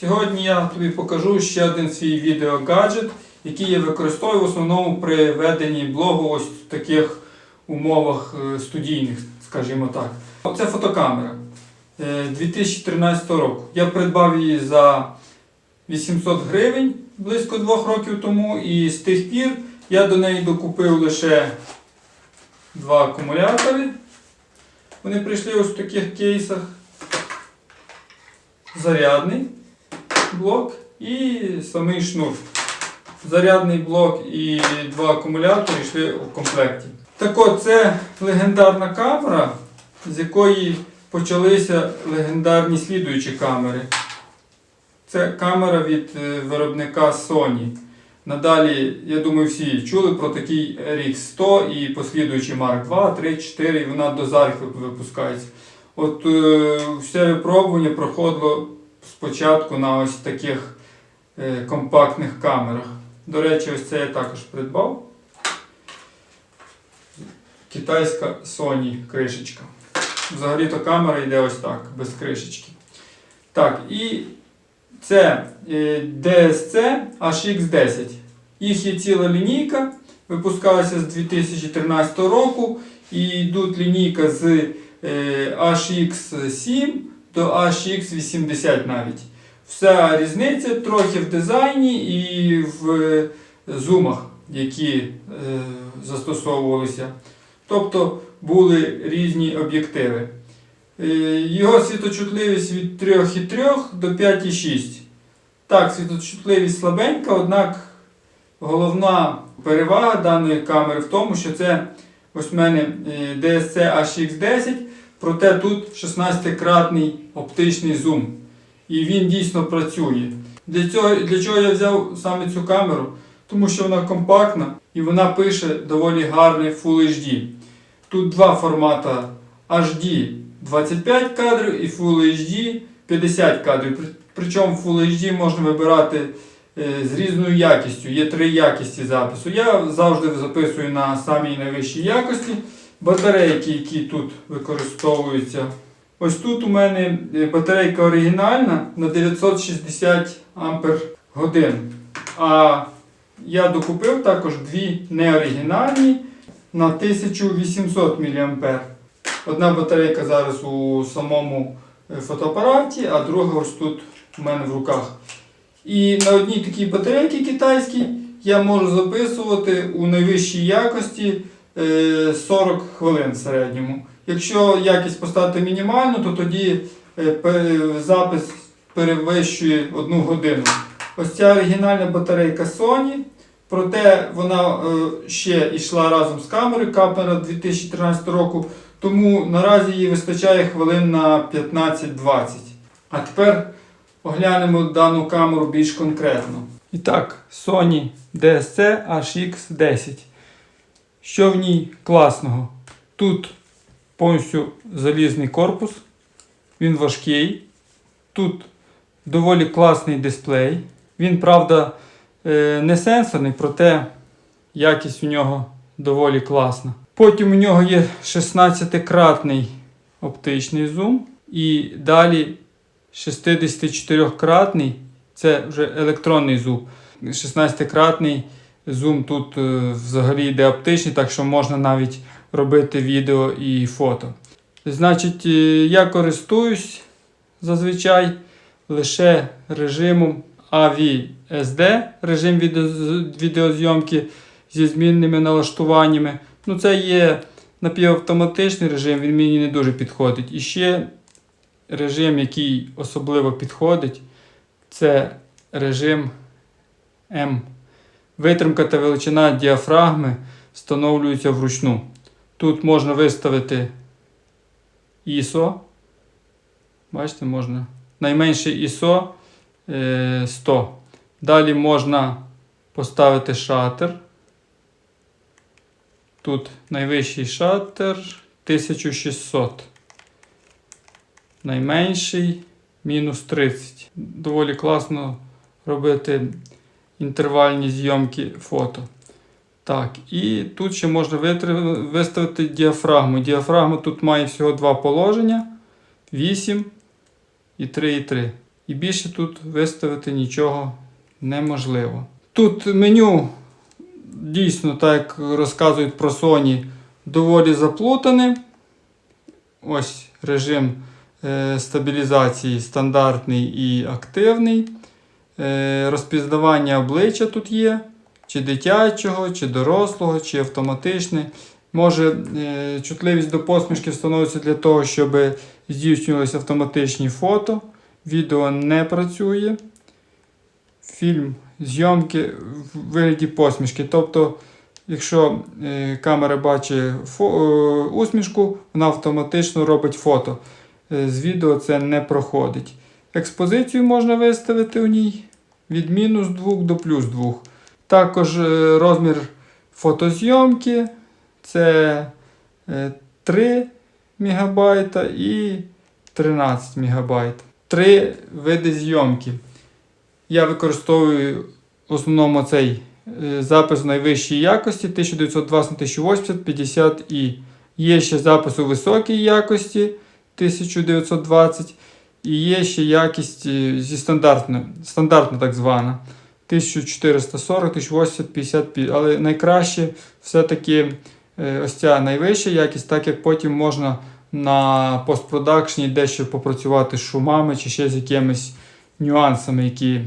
Сьогодні я тобі покажу ще один свій відеогаджет, який я використовую в основному при веденні блогу ось в таких умовах е, студійних, скажімо так. Це фотокамера е, 2013 року. Я придбав її за 800 гривень близько двох років тому, і з тих пір я до неї докупив лише два акумулятори. Вони прийшли ось в таких кейсах. Зарядний блок і самий шнур. Зарядний блок і два акумулятори йшли у комплекті. Так от, це легендарна камера, з якої почалися легендарні слідуючі камери. Це камера від е, виробника Sony. Надалі, я думаю, всі чули про такий RX100 і послідуючий Mark 2, 3, 4, і вона до зараз випускається. От все випробування проходило спочатку на ось таких е, компактних камерах. До речі, ось це я також придбав. Китайська Sony кришечка. Взагалі-то камера йде ось так, без кришечки. Так, і це е, DSC HX10. Їх є ціла лінійка, випускалася з 2013 року. І йдуть лінійка з е, HX7 до HX80 навіть. Вся різниця трохи в дизайні і в е, зумах, які е, застосовувалися. Тобто були різні об'єктиви. Е, Його світочутливість від 3,3 до 5,6. Так, світочутливість слабенька, однак головна перевага даної камери в тому, що це ось в мене е, DSC HX10, проте тут 16-кратний оптичний зум. І він дійсно працює. Для, цього, для чого я взяв саме цю камеру? Тому що вона компактна і вона пише доволі гарний Full HD. Тут два формата HD 25 кадрів і Full HD 50 кадрів. Причому Full HD можна вибирати е, з різною якістю. Є три якісті запису. Я завжди записую на самій найвищій якості. Батарейки, які тут використовуються. Ось тут у мене е, батарейка оригінальна на 960 Ампер годин. А я докупив також дві неоригінальні на 1800 мА. Одна батарейка зараз у самому е, фотоапараті, а друга ось тут у мене в руках. І на одній такій батарейці китайській я можу записувати у найвищій якості 40 хвилин в середньому. Якщо якість поставити мінімальну, то тоді е, запис перевищує 1 годину. Ось ця оригінальна батарейка Sony. Проте вона е, ще йшла разом з камерою, камера 2013 року, тому наразі їй вистачає хвилин на 15-20. А тепер оглянемо дану камеру більш конкретно. І так, Sony DSC HX10. Що в ній класного? Тут повністю залізний корпус, він важкий. Тут доволі класний дисплей. Він, правда, е, не сенсорний, проте якість у нього доволі класна. Потім у нього є 16-кратний оптичний зум. І далі 64-кратний, це вже електронний зум. 16-кратний зум тут е, взагалі йде оптичний, так що можна навіть робити відео і фото. Значить, е, я користуюсь зазвичай лише режимом AVSD, режим відеозйомки зі змінними налаштуваннями. Ну, це є напівавтоматичний режим, він мені не дуже підходить. І ще режим, який особливо підходить, це режим М. Витримка та величина діафрагми встановлюються вручну. Тут можна виставити ISO. Бачите, можна. Найменше ISO е, 100. Далі можна поставити шатер. Тут найвищий шатер 1600. Найменший мінус 30. Доволі класно робити інтервальні зйомки фото. Так, і тут ще можна виставити діафрагму. Діафрагма тут має всього два положення: 8 і 3,3. І більше тут виставити нічого неможливо. Тут меню дійсно, так як розказують про Sony, доволі заплутане. Ось режим е, стабілізації стандартний і активний. Е, розпізнавання обличчя тут є, чи дитячого, чи дорослого, чи автоматичне. Може, е, чутливість до посмішки встановлюється для того, щоб здійснювалися автоматичні фото. Відео не працює. Фільм зйомки в вигляді посмішки. Тобто, якщо е, камера бачить усмішку, вона автоматично робить фото. З відео це не проходить. Експозицію можна виставити у ній від мінус 2 до плюс 2. Також е, розмір фотозйомки це е, 3 МБ і 13 МБ. Три види зйомки. Я використовую в основному цей е, запис в найвищій якості 1920 на 1080 50 і Є ще запис у високій якості 1920 і є ще якість е, зі стандартною, стандартна так звана 1440, 1080, 55. Але найкраще все-таки е, ось ця найвища якість, так як потім можна на постпродакшні дещо попрацювати з шумами чи ще з якимись нюансами, які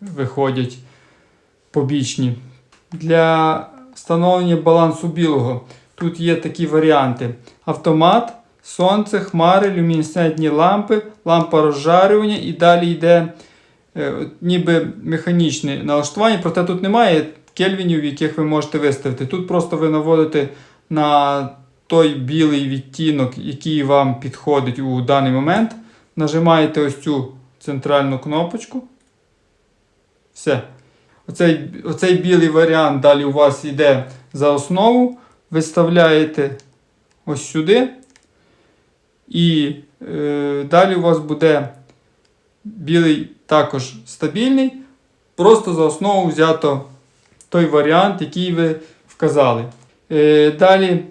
виходять побічні. Для встановлення балансу білого тут є такі варіанти: автомат, сонце, хмари, люмінесцентні лампи, лампа розжарювання і далі йде е, ніби механічне налаштування, проте тут немає кельвінів, яких ви можете виставити. Тут просто ви наводите на той білий відтінок, який вам підходить у даний момент. Нажимаєте ось цю центральну кнопочку. Все. Оцей, оцей білий варіант далі у вас йде за основу. Виставляєте ось сюди. І е, далі у вас буде білий також стабільний. Просто за основу взято той варіант, який ви вказали. Е, далі е,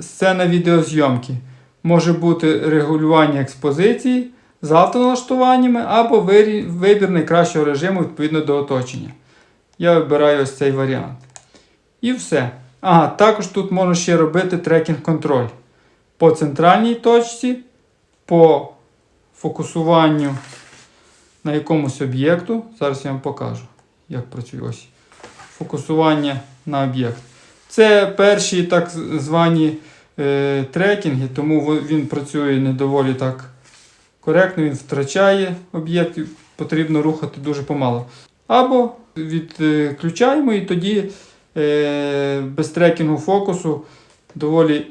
сцена відеозйомки. Може бути регулювання експозиції з автоналаштуваннями або вибір найкращого режиму відповідно до оточення. Я вибираю ось цей варіант. І все. Ага, також тут можна ще робити трекінг-контроль. По центральній точці, по фокусуванню на якомусь об'єкту. Зараз я вам покажу, як працює ось. Фокусування на об'єкт. Це перші так звані е, трекінги, тому він працює не доволі так коректно, він втрачає об'єкт, потрібно рухати дуже помало. Або відключаємо і тоді е, без трекінгу фокусу доволі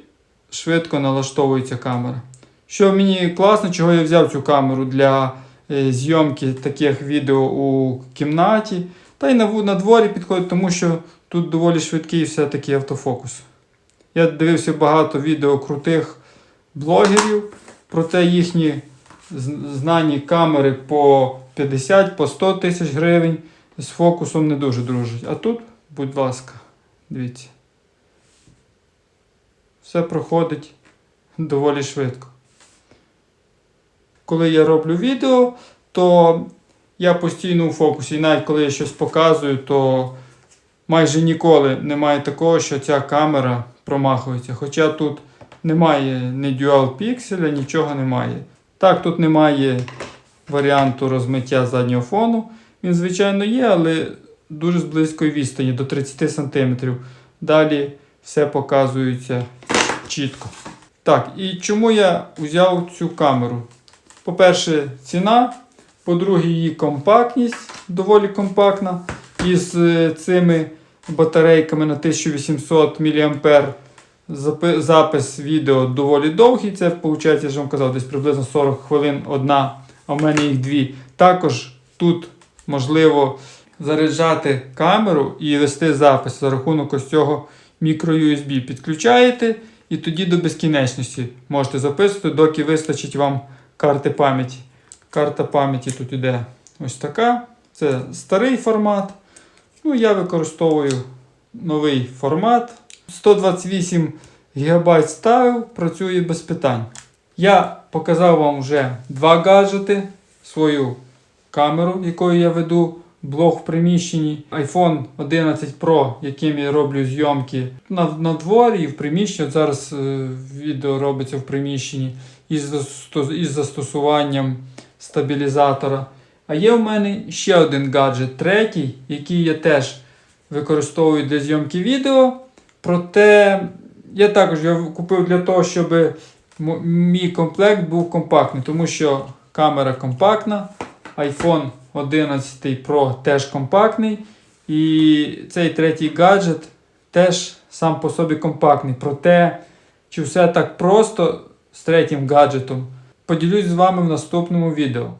швидко налаштовується камера. Що мені класно, чого я взяв цю камеру для е, зйомки таких відео у кімнаті, та й на, дворі підходить, тому що тут доволі швидкий все-таки автофокус. Я дивився багато відео крутих блогерів, проте їхні знані камери по 50, по 100 тисяч гривень з фокусом не дуже дружать. А тут, будь ласка, дивіться. Все проходить доволі швидко. Коли я роблю відео, то я постійно у фокусі. І навіть коли я щось показую, то майже ніколи немає такого, що ця камера промахується. Хоча тут немає ні Dual Pixel, нічого немає. Так, тут немає варіанту розмиття заднього фону. Він, звичайно, є, але дуже з близької відстані до 30 см. Далі все показується чітко. Так, і чому я взяв цю камеру? По-перше, ціна. По-друге, її компактність доволі компактна. Із е, цими батарейками на 1800 мА запис відео доволі довгий. Це виходить, я ж вам казав, десь приблизно 40 хвилин одна, а в мене їх дві. Також тут можливо заряджати камеру і вести запис за рахунок ось цього мікро-USB. Підключаєте і тоді до безкінечності можете записувати, доки вистачить вам карти пам'яті. Карта пам'яті тут іде ось така. Це старий формат. Ну, я використовую новий формат. 128 ГБ ставив, працює без питань. Я показав вам вже два гаджети, свою камеру, якою я веду блог в приміщенні, iPhone 11 Pro, яким я роблю зйомки на, на дворі і в приміщенні. От зараз е, відео робиться в приміщенні із, із застосуванням стабілізатора. А є в мене ще один гаджет, третій, який я теж використовую для зйомки відео. Проте я також його купив для того, щоб мій комплект був компактний, тому що камера компактна, iPhone 11 Pro теж компактний. І цей третій гаджет теж сам по собі компактний. Проте, чи все так просто з третім гаджетом, поділюсь з вами в наступному відео.